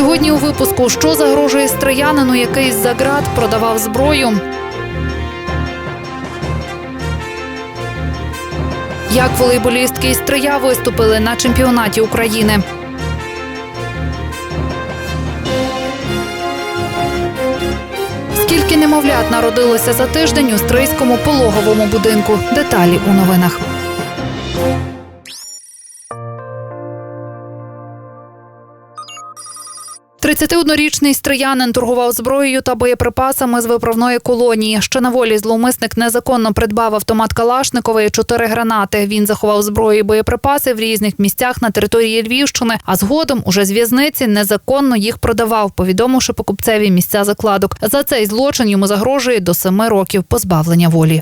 Сьогодні у випуску що загрожує стріянину, який з-за ґрат продавав зброю. Як волейболістки із Трия виступили на чемпіонаті України. Скільки немовлят народилося за тиждень у стрийському пологовому будинку? Деталі у новинах. – 31-річний стриянин торгував зброєю та боєприпасами з виправної колонії. Ще на волі зловмисник незаконно придбав автомат Калашникова і чотири гранати. Він заховав зброю і боєприпаси в різних місцях на території Львівщини, а згодом уже з в'язниці незаконно їх продавав, повідомивши покупцеві місця закладок. За цей злочин йому загрожує до семи років позбавлення волі.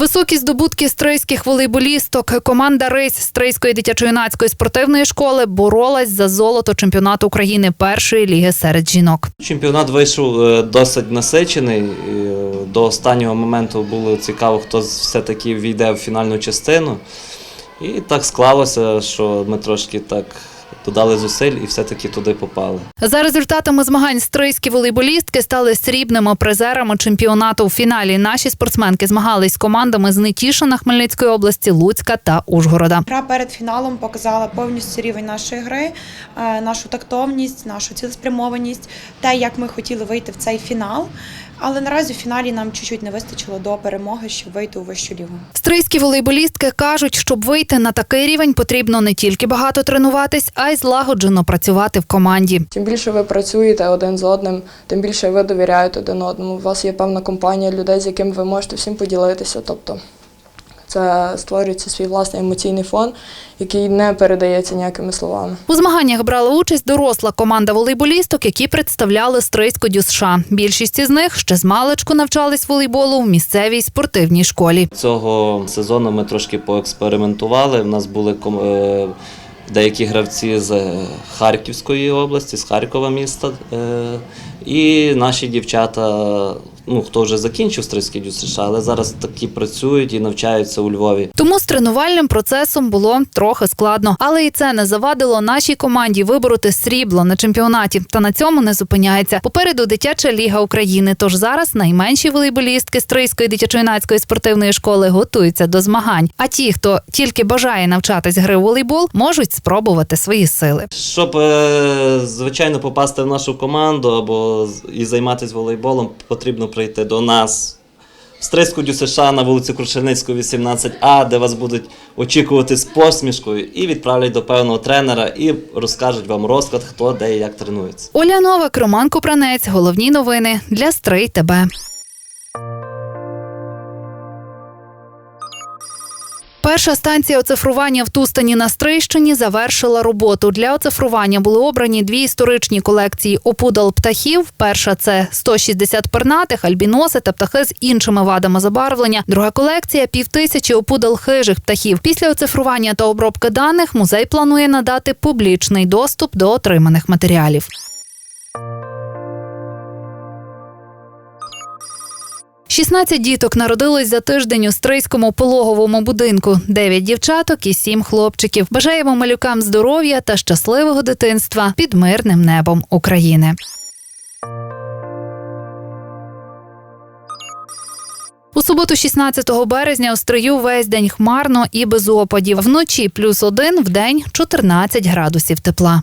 Високі здобутки стрийських волейболісток. Команда Рись Стрийської дитячо-юнацької спортивної школи боролась за золото чемпіонату України першої ліги серед жінок. Чемпіонат вийшов е, досить насичений. е, До останнього моменту було цікаво, хто все-таки війде в фінальну частину. І так склалося, що ми трошки так додали зусиль і все-таки туди попали. За результатами змагань стрийські волейболістки стали срібними призерами чемпіонату. У фіналі наші спортсменки змагались з командами з Нетішина Хмельницької області, Луцька та Ужгорода. Гра перед фіналом показала повністю рівень нашої гри, е, нашу тактовність, нашу цілеспрямованість, те, як ми хотіли вийти в цей фінал. Але наразі в фіналі нам чуть-чуть не вистачило до перемоги, щоб вийти у вищу лігу. Стрийські волейболістки кажуть, щоб вийти на такий рівень, потрібно не тільки багато тренуватись, а й злагоджено працювати в команді. Чим більше ви працюєте один з одним, тим більше ви довіряєте один одному. У вас є певна компанія людей, з яким ви можете всім поділитися. Тобто це створюється свій власний емоційний фон, який не передається ніякими словами. У змаганнях брала участь доросла команда волейболісток, які представляли стрийську ДЮСШ. Більшість із них ще з маличку навчались волейболу в місцевій спортивній школі. Цього сезону ми трошки поекспериментували. У нас були е, деякі гравці з е, Харківської області, з Харкова міста. І наші дівчата, ну хто вже закінчив стрийський дюсш, але зараз такі працюють і навчаються у Львові. Тому з тренувальним процесом було трохи складно, але і це не завадило нашій команді вибороти срібло на чемпіонаті. Та на цьому не зупиняється. Попереду дитяча ліга України. Тож зараз найменші волейболістки Стрийської дитячо-юнацької спортивної школи готуються до змагань. А ті, хто тільки бажає навчатись гри в волейбол, можуть спробувати свої сили. Щоб е, звичайно попасти в нашу команду або і займатися волейболом, потрібно прийти до нас в Стрийську ДЮСШ на вулиці Крушельницького, 18А, де вас будуть очікувати з посмішкою і відправлять до певного тренера і розкажуть вам розклад, хто де і як тренується. Оля Новик, Роман Купранець. Головні новини для Стрий ТБ. Перша станція оцифрування в Тустані на Стрийщині завершила роботу. Для оцифрування були обрані дві історичні колекції опудал птахів. Перша це 160 пернатих, альбіноси та птахи з іншими вадами забарвлення. Друга колекція півтисячі опудал хижих птахів. Після оцифрування та обробки даних музей планує надати публічний доступ до отриманих матеріалів. Шістнадцять діток народилось за тиждень у стрийському пологовому будинку. Дев'ять дівчаток і сім хлопчиків. Бажаємо малюкам здоров'я та щасливого дитинства під мирним небом України. У суботу, 16 березня, у стрию весь день хмарно і без опадів. Вночі плюс один, вдень 14 градусів тепла.